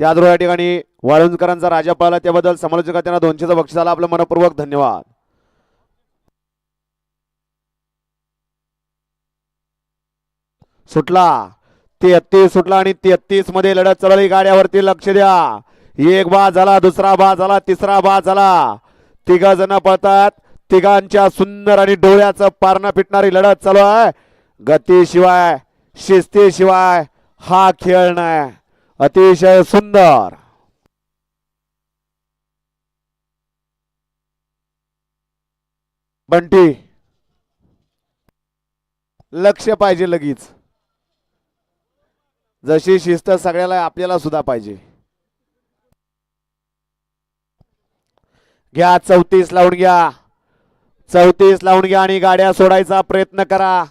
त्याचबरोबर या ठिकाणी वाळुंजकरांचा राजा पळाला त्याबद्दल समालोचकांना त्यांना दोनशेचा बक्षीस आला. आपलं मनपूर्वक धन्यवाद. सुटला. तेहतीस सुटला आणि तेहतीसमध्ये लढत चालवली गाड्यावरती लक्ष द्या. एक बाद झाला दुसरा बाद झाला तिसरा बाद झाला. तिघ जण पळतात. तिघांच्या सुंदर आणि डोळ्याचं पारणं पिटणारी लढत चालू आहे. गतीशिवाय शिस्तीशिवाय हा खेळ नाही. अतिशय सुंदर. बंटी लक्ष पाहिजे लगेच. जशी शिस्त सगळ्याला आपल्याला सुद्धा पाहिजे. घ्या चौतीस लावून घ्या. चौतीस लावून घ्या आणि गाड्या सोडायचा प्रयत्न करा.